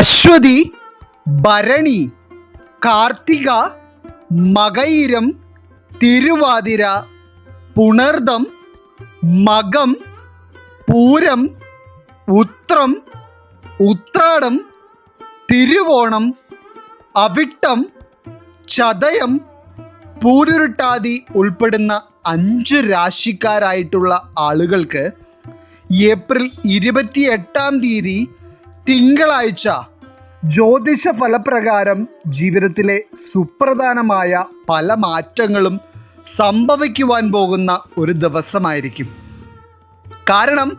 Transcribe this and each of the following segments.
അശ്വതി ഭരണി കാർത്തിക മകയിരം തിരുവാതിര പുണർദം മകം പൂരം ഉത്രം ഉത്രാടം തിരുവോണം അവിട്ടം ചതയം പൂരുരുട്ടാതി ഉൾപ്പെടുന്ന അഞ്ച് രാശിക്കാരായിട്ടുള്ള ആളുകൾക്ക് ഏപ്രിൽ ഇരുപത്തി എട്ടാം തീയതി തിങ്കളാഴ്ച ജ്യോതിഷ ഫലപ്രകാരം ജീവിതത്തിലെ സുപ്രധാനമായ പല മാറ്റങ്ങളും സംഭവിക്കുവാൻ പോകുന്ന ഒരു ദിവസമായിരിക്കും. കാരണം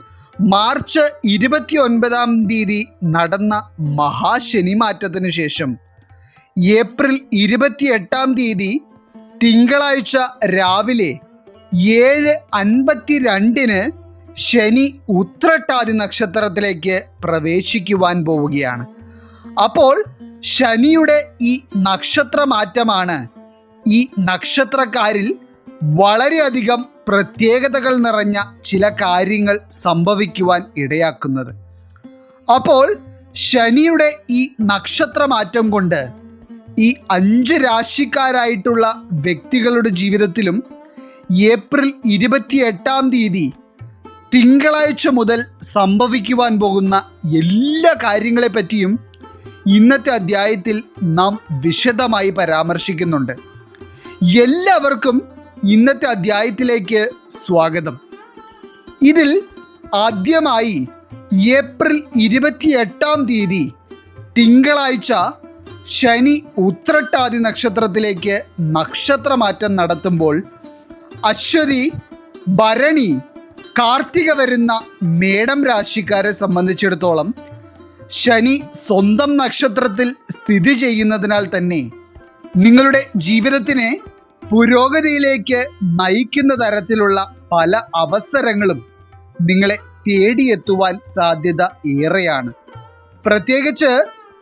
മാർച്ച് ഇരുപത്തി ഒൻപതാം തീയതി നടന്ന മഹാശനി മാറ്റത്തിന് ശേഷം ഏപ്രിൽ ഇരുപത്തി എട്ടാം തീയതി തിങ്കളാഴ്ച രാവിലെ ഏഴ് അൻപത്തി രണ്ടിന് ശനി ഉത്രട്ടാതി നക്ഷത്രത്തിലേക്ക് പ്രവേശിക്കുവാൻ പോവുകയാണ്. അപ്പോൾ ശനിയുടെ ഈ നക്ഷത്രമാറ്റമാണ് ഈ നക്ഷത്രക്കാരിൽ വളരെയധികം പ്രത്യേകതകൾ നിറഞ്ഞ ചില കാര്യങ്ങൾ സംഭവിക്കുവാൻ ഇടയാക്കുന്നത്. അപ്പോൾ ശനിയുടെ ഈ നക്ഷത്രമാറ്റം കൊണ്ട് ഈ അഞ്ച് രാശിക്കാരായിട്ടുള്ള വ്യക്തികളുടെ ജീവിതത്തിലും ഏപ്രിൽ ഇരുപത്തിയെട്ടാം തീയതി തിങ്കളാഴ്ച മുതൽ സംഭവിക്കുവാൻ പോകുന്ന എല്ലാ കാര്യങ്ങളെപ്പറ്റിയും ഇന്നത്തെ അധ്യായത്തിൽ നാം വിശദമായി പരാമർശിക്കുന്നുണ്ട്. എല്ലാവർക്കും ഇന്നത്തെ അധ്യായത്തിലേക്ക് സ്വാഗതം. ഇതിൽ ആദ്യമായി ഏപ്രിൽ ഇരുപത്തിയെട്ടാം തീയതി തിങ്കളാഴ്ച ശനി ഉത്രട്ടാതി നക്ഷത്രത്തിലേക്ക് നക്ഷത്രമാറ്റം നടത്തുമ്പോൾ അശ്വതി ഭരണി കാർത്തിക വരുന്ന മേടം രാശിക്കാരെ സംബന്ധിച്ചിടത്തോളം ശനി സ്വന്തം നക്ഷത്രത്തിൽ സ്ഥിതി ചെയ്യുന്നതിനാൽ തന്നെ നിങ്ങളുടെ ജീവിതത്തിനെ പുരോഗതിയിലേക്ക് നയിക്കുന്ന തരത്തിലുള്ള പല അവസരങ്ങളും നിങ്ങളെ തേടിയെത്തുവാൻ സാധ്യത ഏറെയാണ്. പ്രത്യേകിച്ച്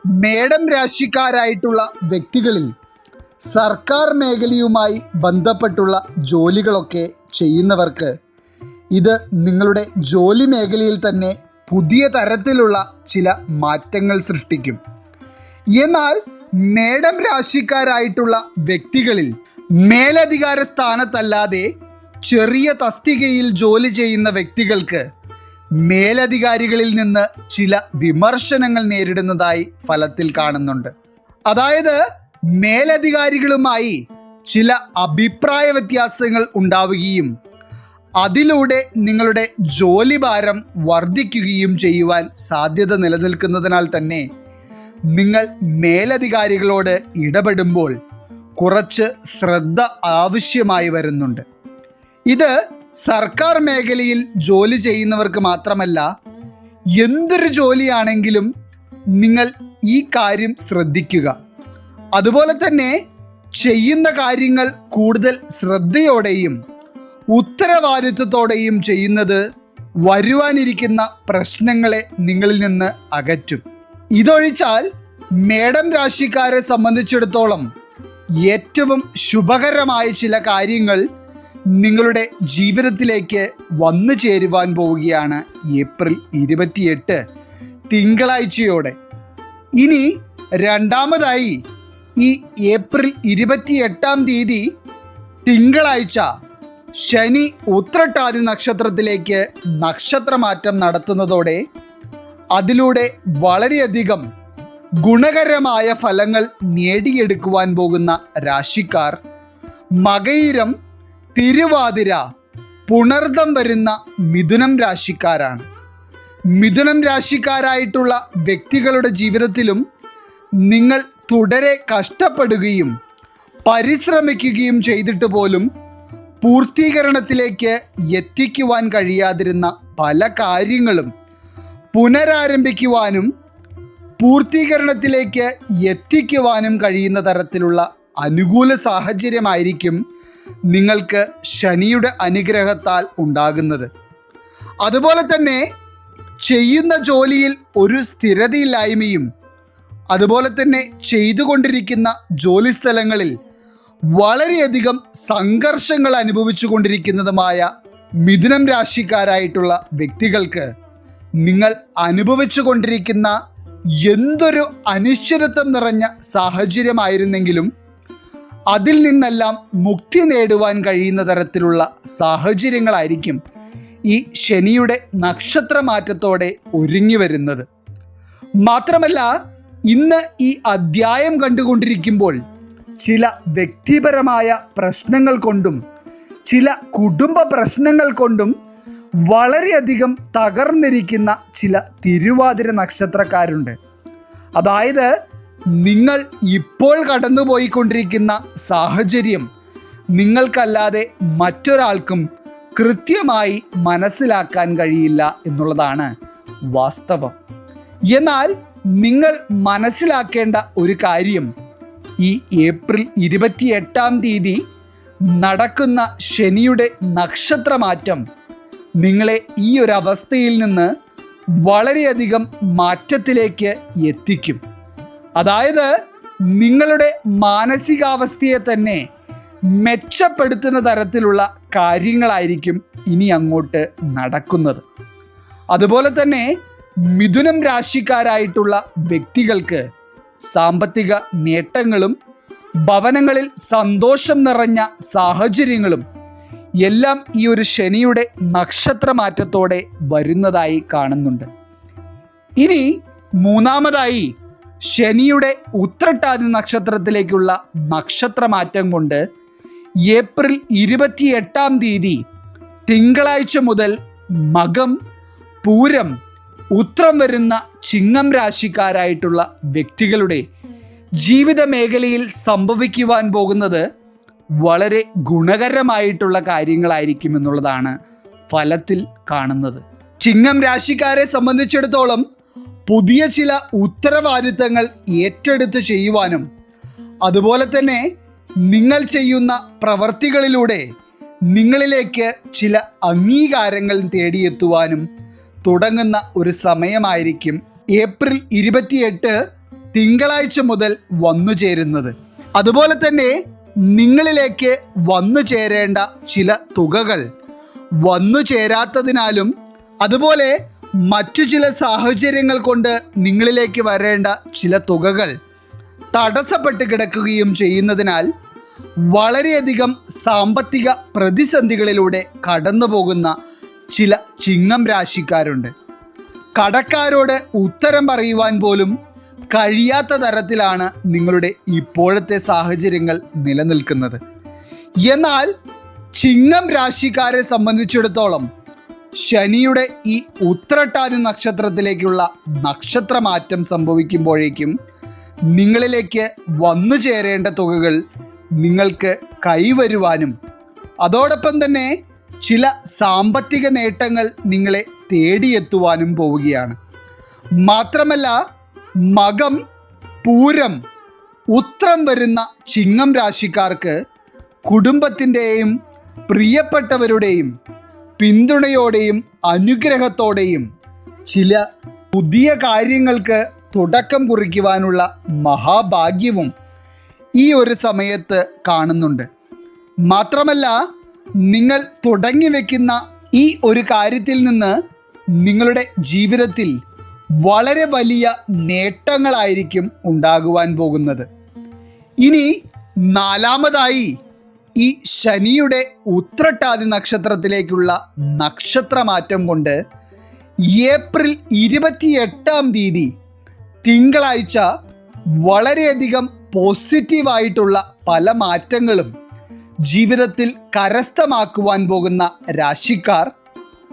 മേടം രാശിക്കാരായിട്ടുള്ള വ്യക്തികളിൽ സർക്കാർ മേഖലയുമായി ബന്ധപ്പെട്ടുള്ള ജോലികളൊക്കെ ചെയ്യുന്നവർക്ക് ഇത് നിങ്ങളുടെ ജോലി മേഖലയിൽ തന്നെ പുതിയ തരത്തിലുള്ള ചില മാറ്റങ്ങൾ സൃഷ്ടിക്കും. എന്നാൽ മേടം രാശിക്കാരായിട്ടുള്ള വ്യക്തികളിൽ മേലധികാര സ്ഥാനത്തല്ലാതെ ചെറിയ തസ്തികയിൽ ജോലി ചെയ്യുന്ന വ്യക്തികൾക്ക് മേലധികാരികളിൽ നിന്ന് ചില വിമർശനങ്ങൾ നേരിടുന്നതായി ഫലത്തിൽ കാണുന്നുണ്ട്. അതായത് മേലധികാരികളുമായി ചില അഭിപ്രായ വ്യത്യാസങ്ങൾ ഉണ്ടാവുകയും അതിലൂടെ നിങ്ങളുടെ ജോലി ഭാരം വർദ്ധിക്കുകയും ചെയ്യുവാൻ സാധ്യത നിലനിൽക്കുന്നതിനാൽ തന്നെ നിങ്ങൾ മേലധികാരികളോട് ഇടപെടുമ്പോൾ കുറച്ച് ശ്രദ്ധ ആവശ്യമായി വരുന്നുണ്ട്. ഇത് സർക്കാർ മേഖലയിൽ ജോലി ചെയ്യുന്നവർക്ക് മാത്രമല്ല എന്തൊരു ജോലിയാണെങ്കിലും നിങ്ങൾ ഈ കാര്യം ശ്രദ്ധിക്കുക. അതുപോലെ തന്നെ ചെയ്യുന്ന കാര്യങ്ങൾ കൂടുതൽ ശ്രദ്ധയോടെയും ഉത്തരവാദിത്വത്തോടെയും ചെയ്യുന്നത് വരുവാനിരിക്കുന്ന പ്രശ്നങ്ങളെ നിങ്ങളിൽ നിന്ന് അകറ്റും. ഇതൊഴിച്ചാൽ മേഡം രാശിക്കാരെ സംബന്ധിച്ചിടത്തോളം ഏറ്റവും ശുഭകരമായ ചില കാര്യങ്ങൾ നിങ്ങളുടെ ജീവിതത്തിലേക്ക് വന്നു ചേരുവാൻ പോവുകയാണ് ഏപ്രിൽ ഇരുപത്തിയെട്ട് തിങ്കളാഴ്ചയോടെ. ഇനി രണ്ടാമതായി ഈ ഏപ്രിൽ ഇരുപത്തിയെട്ടാം തീയതി തിങ്കളാഴ്ച ശനി ഉത്രട്ടാതി നക്ഷത്രത്തിലേക്ക് നക്ഷത്രമാറ്റം നടത്തുന്നതോടെ അതിലൂടെ വളരെയധികം ഗുണകരമായ ഫലങ്ങൾ നേടിയെടുക്കുവാൻ പോകുന്ന രാശിക്കാർ മകയിരം തിരുവാതിര പുണർദം വരുന്ന മിഥുനം രാശിക്കാരാണ്. മിഥുനം രാശിക്കാരായിട്ടുള്ള വ്യക്തികളുടെ ജീവിതത്തിലും നിങ്ങൾ തുടരെ കഷ്ടപ്പെടുകയും പരിശ്രമിക്കുകയും ചെയ്തിട്ട് പോലും പൂർത്തീകരണത്തിലേക്ക് എത്തിക്കുവാൻ കഴിയാതിരുന്ന പല കാര്യങ്ങളും പുനരാരംഭിക്കുവാനും പൂർത്തീകരണത്തിലേക്ക് എത്തിക്കുവാനും കഴിയുന്ന തരത്തിലുള്ള അനുകൂല സാഹചര്യമായിരിക്കും നിങ്ങൾക്ക് ശനിയുടെ അനുഗ്രഹത്താൽ ഉണ്ടാകുന്നത്. അതുപോലെ തന്നെ ചെയ്യുന്ന ജോലിയിൽ ഒരു സ്ഥിരതയില്ലായ്മയും അതുപോലെ തന്നെ ചെയ്തുകൊണ്ടിരിക്കുന്ന ജോലി സ്ഥലങ്ങളിൽ വളരെയധികം സംഘർഷങ്ങൾ അനുഭവിച്ചു കൊണ്ടിരിക്കുന്നതുമായ മിഥുനം രാശിക്കാരായിട്ടുള്ള വ്യക്തികൾക്ക് നിങ്ങൾ അനുഭവിച്ചു കൊണ്ടിരിക്കുന്ന എന്തൊരു അനിശ്ചിതത്വം നിറഞ്ഞ സാഹചര്യമായിരുന്നെങ്കിലും അതിൽ നിന്നെല്ലാം മുക്തി നേടുവാൻ കഴിയുന്ന തരത്തിലുള്ള സാഹചര്യങ്ങളായിരിക്കും ഈ ശനിയുടെ നക്ഷത്ര മാറ്റത്തോടെ ഒരുങ്ങി വരുന്നത്. മാത്രമല്ല ഇന്ന് ഈ അധ്യായം കണ്ടുകൊണ്ടിരിക്കുമ്പോൾ ചില വ്യക്തിപരമായ പ്രശ്നങ്ങൾ കൊണ്ടും ചില കുടുംബ പ്രശ്നങ്ങൾ കൊണ്ടും വളരെയധികം തകർന്നിരിക്കുന്ന ചില തിരുവാതിര നക്ഷത്രക്കാരുണ്ട്. അതായത് നിങ്ങൾ ഇപ്പോൾ കടന്നുപോയിക്കൊണ്ടിരിക്കുന്ന സാഹചര്യം നിങ്ങൾക്കല്ലാതെ മറ്റൊരാൾക്കും കൃത്യമായി മനസ്സിലാക്കാൻ കഴിയില്ല എന്നുള്ളതാണ് വാസ്തവം. എന്നാൽ നിങ്ങൾ മനസ്സിലാക്കേണ്ട ഒരു കാര്യം ഈ ഏപ്രിൽ ഇരുപത്തിയെട്ടാം തീയതി നടക്കുന്ന ശനിയുടെ നക്ഷത്രമാറ്റം നിങ്ങളെ ഈ ഒരു അവസ്ഥയിൽ നിന്ന് വളരെയധികം മാറ്റത്തിലേക്ക് എത്തിക്കും. അതായത് നിങ്ങളുടെ മാനസികാവസ്ഥയെ തന്നെ മെച്ചപ്പെടുത്തുന്ന തരത്തിലുള്ള കാര്യങ്ങളായിരിക്കും ഇനി അങ്ങോട്ട് നടക്കുന്നത്. അതുപോലെ തന്നെ മിഥുനം രാശിക്കാരായിട്ടുള്ള വ്യക്തികൾക്ക് സാമ്പത്തിക നേട്ടങ്ങളും ഭവനങ്ങളിൽ സന്തോഷം നിറഞ്ഞ സാഹചര്യങ്ങളും എല്ലാം ഈ ഒരു ശനിയുടെ നക്ഷത്രമാറ്റത്തോടെ വരുന്നതായി കാണുന്നുണ്ട്. ഇനി മൂന്നാമതായി ശനിയുടെ ഉത്രട്ടാതി നക്ഷത്രത്തിലേക്കുള്ള നക്ഷത്രമാറ്റം കൊണ്ട് ഏപ്രിൽ ഇരുപത്തിയെട്ടാം തീയതി തിങ്കളാഴ്ച മുതൽ മകം പൂരം ഉത്രം വരുന്ന ചിങ്ങം രാശിക്കാരായിട്ടുള്ള വ്യക്തികളുടെ ജീവിത മേഖലയിൽ സംഭവിക്കുവാൻ പോകുന്നത് വളരെ ഗുണകരമായിട്ടുള്ള കാര്യങ്ങളായിരിക്കും എന്നുള്ളതാണ് ഫലത്തിൽ കാണുന്നത്. ചിങ്ങം രാശിക്കാരെ സംബന്ധിച്ചിടത്തോളം പുതിയ ചില ഉത്തരവാദിത്തങ്ങൾ ഏറ്റെടുത്ത് ചെയ്യുവാനും അതുപോലെ തന്നെ നിങ്ങൾ ചെയ്യുന്ന പ്രവർത്തികളിലൂടെ നിങ്ങളിലേക്ക് ചില അംഗീകാരങ്ങൾ തേടിയെത്തുവാനും തുടങ്ങുന്ന ഒരു സമയമായിരിക്കും ഏപ്രിൽ ഇരുപത്തിയെട്ട് തിങ്കളാഴ്ച മുതൽ വന്നു ചേരുന്നത്. അതുപോലെ തന്നെ നിങ്ങളിലേക്ക് വന്നു ചേരേണ്ട ചില തുകകൾ. വന്നു ചേരാത്തതിനാലും അതുപോലെ മറ്റു ചില സാഹചര്യങ്ങൾ കൊണ്ട് നിങ്ങളിലേക്ക് വരേണ്ട ചില തുകകൾ തടസ്സപ്പെട്ട് കിടക്കുകയും ചെയ്യുന്നതിനാൽ വളരെയധികം സാമ്പത്തിക പ്രതിസന്ധികളിലൂടെ കടന്നു പോകുന്ന ചില ചിങ്ങം രാശിക്കാരുണ്ട്. കടക്കാരോട് ഉത്തരം പറയുവാൻ പോലും കഴിയാത്ത തരത്തിലാണ് നിങ്ങളുടെ ഇപ്പോഴത്തെ സാഹചര്യങ്ങൾ നിലനിൽക്കുന്നത്. എന്നാൽ ചിങ്ങം രാശിക്കാരെ സംബന്ധിച്ചിടത്തോളം ശനിയുടെ ഈ ഉത്രട്ടാതി നക്ഷത്രത്തിലേക്കുള്ള നക്ഷത്രമാറ്റം സംഭവിക്കുമ്പോഴേക്കും നിങ്ങളിലേക്ക് വന്നു ചേരേണ്ട തുകകൾ നിങ്ങൾക്ക് കൈവരുവാനും അതോടൊപ്പം തന്നെ ചില സാമ്പത്തിക നേട്ടങ്ങൾ നിങ്ങളെ തേടിയെത്തുവാനും പോവുകയാണ്. മാത്രമല്ല മകം പൂരം ഉത്രം വരുന്ന ചിങ്ങം രാശിക്കാർക്ക് കുടുംബത്തിന്റെയും പ്രിയപ്പെട്ടവരുടെയും പിന്തുണയോടെയും അനുഗ്രഹത്തോടെയും ചില പുതിയ കാര്യങ്ങൾക്ക് തുടക്കം കുറിക്കുവാനുള്ള മഹാഭാഗ്യവും ഈ ഒരു സമയത്ത് കാണുന്നുണ്ട്. മാത്രമല്ല നിങ്ങൾ തുടങ്ങി വെക്കുന്ന ഈ ഒരു കാര്യത്തിൽ നിന്ന് നിങ്ങളുടെ ജീവിതത്തിൽ വളരെ വലിയ നേട്ടങ്ങളായിരിക്കും ഉണ്ടാകുവാൻ പോകുന്നത്. ഇനി നാലാമതായി ഈ ശനിയുടെ ഉത്രട്ടാതി നക്ഷത്രത്തിലേക്കുള്ള നക്ഷത്രമാറ്റം കൊണ്ട് ഏപ്രിൽ ഇരുപത്തിയെട്ടാം തീയതി തിങ്കളാഴ്ച വളരെയധികം പോസിറ്റീവായിട്ടുള്ള പല മാറ്റങ്ങളും ജീവിതത്തിൽ കരസ്ഥമാക്കുവാൻ പോകുന്ന രാശിക്കാർ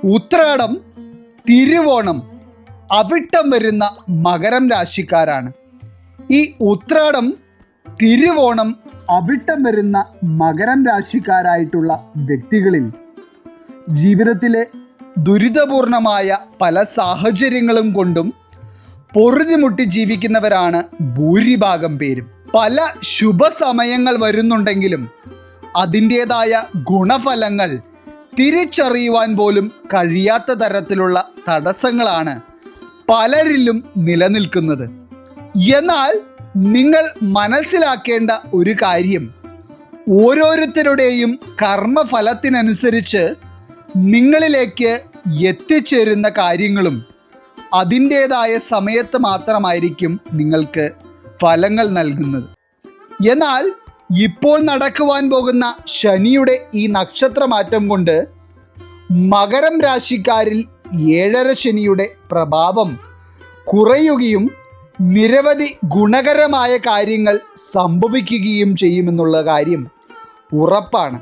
ഉത്രാടം തിരുവോണം അവിട്ടം വരുന്ന മകരം രാശിക്കാരാണ്. ഈ ഉത്രാടം തിരുവോണം അവിട്ടം വരുന്ന മകരം രാശിക്കാരായിട്ടുള്ള വ്യക്തികളിൽ ജീവിതത്തിലെ ദുരിതപൂർണമായ പല സാഹചര്യങ്ങളും കൊണ്ടും പൊറുതിമുട്ടി ജീവിക്കുന്നവരാണ് ഭൂരിഭാഗം പേരും. പല ശുഭസമയങ്ങൾ വരുന്നുണ്ടെങ്കിലും അതിന്റേതായ ഗുണഫലങ്ങൾ തിരിച്ചറിയുവാൻ പോലും കഴിയാത്ത തരത്തിലുള്ള തടസ്സങ്ങളാണ് പലരിലും നിലനിൽക്കുന്നത്. എന്നാൽ നിങ്ങൾ മനസ്സിലാക്കേണ്ട ഒരു കാര്യം. ഓരോരുത്തരുടെയും കർമ്മഫലത്തിനനുസരിച്ച് നിങ്ങളിലേക്ക് എത്തിച്ചേരുന്ന കാര്യങ്ങളും അതിന്റേതായ സമയത്ത് മാത്രമായിരിക്കും നിങ്ങൾക്ക് ഫലങ്ങൾ നൽകുന്നത്. എന്നാൽ ഇപ്പോൾ നടക്കുവാൻ പോകുന്ന ശനിയുടെ ഈ നക്ഷത്രമാറ്റം കൊണ്ട് മകരം രാശിക്കാരിൽ ഏഴര ശനിയുടെ പ്രഭാവം കുറയുകയും നിരവധി ഗുണകരമായ കാര്യങ്ങൾ സംഭവിക്കുകയും ചെയ്യുമെന്നുള്ള കാര്യം ഉറപ്പാണ്.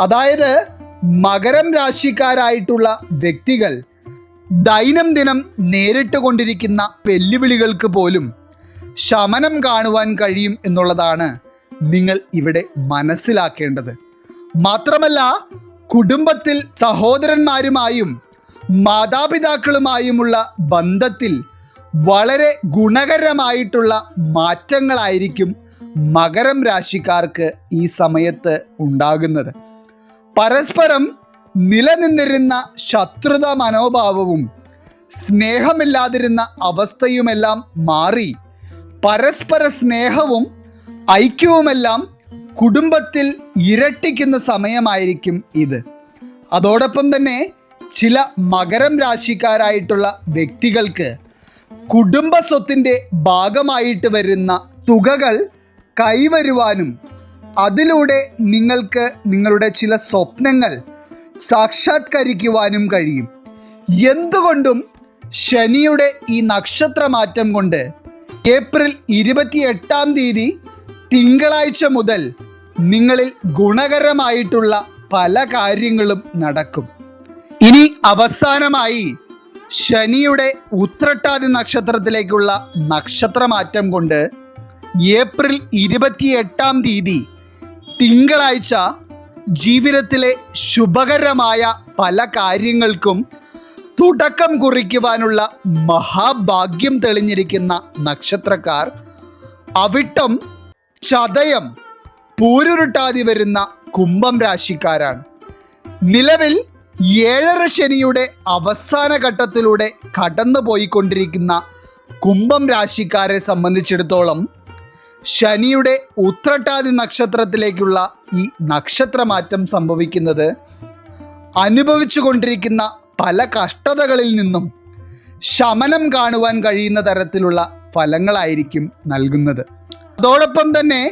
അതായത് മകരം രാശിക്കാരായിട്ടുള്ള വ്യക്തികൾ ദൈനംദിനം നേരിട്ട് കൊണ്ടിരിക്കുന്ന വെല്ലുവിളികൾക്ക് പോലും ശമനം കാണുവാൻ കഴിയും എന്നുള്ളതാണ് നിങ്ങൾ ഇവിടെ മനസ്സിലാക്കേണ്ടത്. മാത്രമല്ല കുടുംബത്തിൽ സഹോദരന്മാരുമായും മാതാപിതാക്കളുമായുമുള്ള ബന്ധത്തിൽ വളരെ ഗുണകരമായിട്ടുള്ള മാറ്റങ്ങളായിരിക്കും മകരം രാശിക്കാർക്ക് ഈ സമയത്ത് ഉണ്ടാകുന്നത്. പരസ്പരം നിലനിന്നിരുന്ന ശത്രുത മനോഭാവവും സ്നേഹമില്ലാതിരുന്ന അവസ്ഥയുമെല്ലാം മാറി പരസ്പര സ്നേഹവും ഐക്യവുമെല്ലാം കുടുംബത്തിൽ ഇരട്ടിക്കുന്ന സമയമായിരിക്കും ഇത്. അതോടൊപ്പം തന്നെ ചില മകരം രാശിക്കാരായിട്ടുള്ള വ്യക്തികൾക്ക് കുടുംബ സ്വത്തിന്റെ ഭാഗമായിട്ട് വരുന്ന തുകകൾ കൈവരുവാനും അതിലൂടെ നിങ്ങൾക്ക് നിങ്ങളുടെ ചില സ്വപ്നങ്ങൾ സാക്ഷാത്കരിക്കുവാനും കഴിയും. എന്തുകൊണ്ടും ശനിയുടെ ഈ നക്ഷത്രമാറ്റം കൊണ്ട് ഏപ്രിൽ ഇരുപത്തി എട്ടാം തീയതി തിങ്കളാഴ്ച മുതൽ നിങ്ങളിൽ ഗുണകരമായിട്ടുള്ള പല കാര്യങ്ങളും നടക്കും. ഇനി അവസാനമായി ശനിയുടെ ഉത്രട്ടാതി നക്ഷത്രത്തിലേക്കുള്ള നക്ഷത്രമാറ്റം കൊണ്ട് ഏപ്രിൽ ഇരുപത്തിയെട്ടാം തീയതി തിങ്കളാഴ്ച ജീവിതത്തിലെ ശുഭകരമായ പല കാര്യങ്ങൾക്കും തുടക്കം കുറിക്കുവാനുള്ള മഹാഭാഗ്യം തെളിഞ്ഞിരിക്കുന്ന നക്ഷത്രക്കാർ അവിട്ടം ചതയം പൂരുരുട്ടാതി വരുന്ന കുംഭം രാശിക്കാരാണ്. നിലവിൽ ഏഴര ശനിയുടെ അവസാന ഘട്ടത്തിലൂടെ കടന്നു പോയിക്കൊണ്ടിരിക്കുന്ന കുംഭം രാശിക്കാരെ സംബന്ധിച്ചിടത്തോളം ശനിയുടെ ഉത്രട്ടാതി നക്ഷത്രത്തിലേക്കുള്ള ഈ നക്ഷത്രമാറ്റം സംഭവിക്കുന്നത് അനുഭവിച്ചു കൊണ്ടിരിക്കുന്ന പല കഷ്ടതകളിൽ നിന്നും ശമനം കാണുവാൻ കഴിയുന്ന തരത്തിലുള്ള ഫലങ്ങളായിരിക്കും നൽകുന്നത്. അതോടൊപ്പം തന്നെ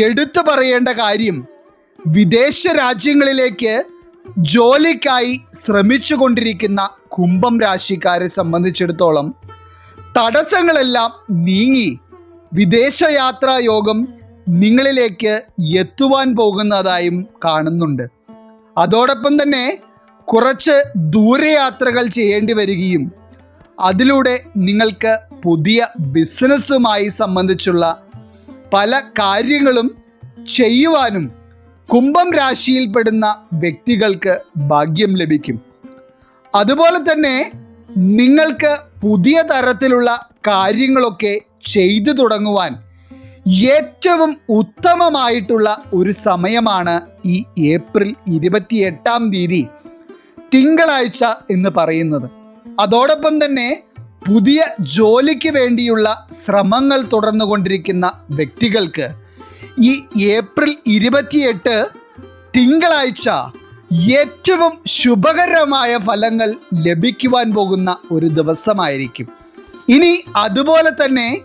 എടുത്തു പറയേണ്ട കാര്യം വിദേശ രാജ്യങ്ങളിലേക്ക് ജോലിക്കായി ശ്രമിച്ചു കൊണ്ടിരിക്കുന്ന കുംഭം രാശിക്കാരെ സംബന്ധിച്ചിടത്തോളം തടസ്സങ്ങളെല്ലാം നീങ്ങി വിദേശയാത്രാ യോഗം നിങ്ങളിലേക്ക് എത്തുവാൻ പോകുന്നതായും കാണുന്നുണ്ട്. അതോടൊപ്പം തന്നെ കുറച്ച് ദൂരയാത്രകൾ ചെയ്യേണ്ടി വരികയും അതിലൂടെ നിങ്ങൾക്ക് പുതിയ ബിസിനസ്സുമായി സംബന്ധിച്ചുള്ള പല കാര്യങ്ങളും ചെയ്യുവാനും കുംഭം രാശിയിൽപ്പെടുന്ന വ്യക്തികൾക്ക് ഭാഗ്യം ലഭിക്കും. അതുപോലെ തന്നെ നിങ്ങൾക്ക് പുതിയ തരത്തിലുള്ള കാര്യങ്ങളൊക്കെ ചെയ്തു തുടങ്ങുവാൻ ഏറ്റവും ഉത്തമമായിട്ടുള്ള ഒരു സമയമാണ് ഈ ഏപ്രിൽ ഇരുപത്തിയെട്ടാം തീയതി തിങ്കളാഴ്ച എന്ന് പറയുന്നത്. അതോടൊപ്പം തന്നെ പുതിയ ജോലിക്ക് വേണ്ടിയുള്ള ശ്രമങ്ങൾ തുടർന്നുകൊണ്ടിരിക്കുന്ന വ്യക്തികൾക്ക് ഈ ഏപ്രിൽ ഇരുപത്തിയെട്ട് തിങ്കളാഴ്ച ഏറ്റവും ശുഭകരമായ ഫലങ്ങൾ ലഭിക്കുവാൻ പോകുന്ന ഒരു ദിവസമായിരിക്കും. ഇനി അതുപോലെ തന്നെ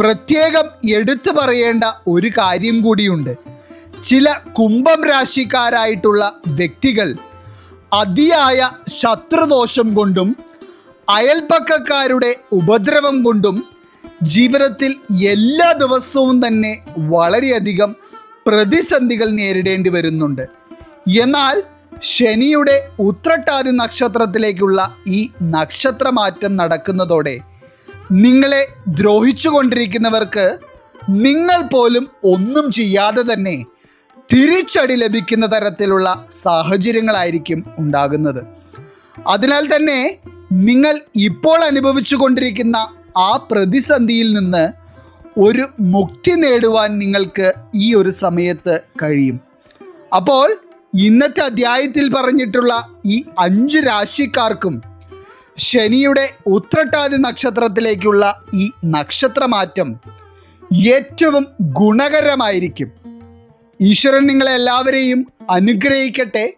പ്രത്യേകം എടുത്തു പറയേണ്ട ഒരു കാര്യം കൂടിയുണ്ട്. ചില കുംഭം രാശിക്കാരായിട്ടുള്ള വ്യക്തികൾ അതിയായ ശത്രുദോഷം കൊണ്ടും അയൽപ്പക്കക്കാരുടെ ഉപദ്രവം കൊണ്ടും ജീവിതത്തിൽ എല്ലാ ദിവസവും തന്നെ വളരെയധികം പ്രതിസന്ധികൾ നേരിടേണ്ടി വരുന്നുണ്ട്. എന്നാൽ ശനിയുടെ ഉത്രട്ടാതി നക്ഷത്രത്തിലേക്കുള്ള ഈ നക്ഷത്രമാറ്റം നടക്കുന്നതോടെ നിങ്ങളെ ദ്രോഹിച്ചുകൊണ്ടിരിക്കുന്നവർക്ക് നിങ്ങൾ പോലും ഒന്നും ചെയ്യാതെ തന്നെ തിരിച്ചടി ലഭിക്കുന്ന തരത്തിലുള്ള സാഹചര്യങ്ങളായിരിക്കും ഉണ്ടാകുന്നത്. അതിനാൽ തന്നെ നിങ്ങൾ ഇപ്പോൾ അനുഭവിച്ചു കൊണ്ടിരിക്കുന്ന ആ പ്രതിസന്ധിയിൽ നിന്ന് ഒരു മുക്തി നേടുവാൻ നിങ്ങൾക്ക് ഈ ഒരു സമയത്ത് കഴിയും. അപ്പോൾ ഇന്നത്തെ അധ്യായത്തിൽ പറഞ്ഞിട്ടുള്ള ഈ അഞ്ച് രാശിക്കാർക്കും ശനിയുടെ ഉത്രട്ടാതി നക്ഷത്രത്തിലേക്കുള്ള ഈ നക്ഷത്രമാറ്റം ഏറ്റവും ഗുണകരമായിരിക്കും. ഈശ്വരൻ നിങ്ങളെല്ലാവരെയും അനുഗ്രഹിക്കട്ടെ.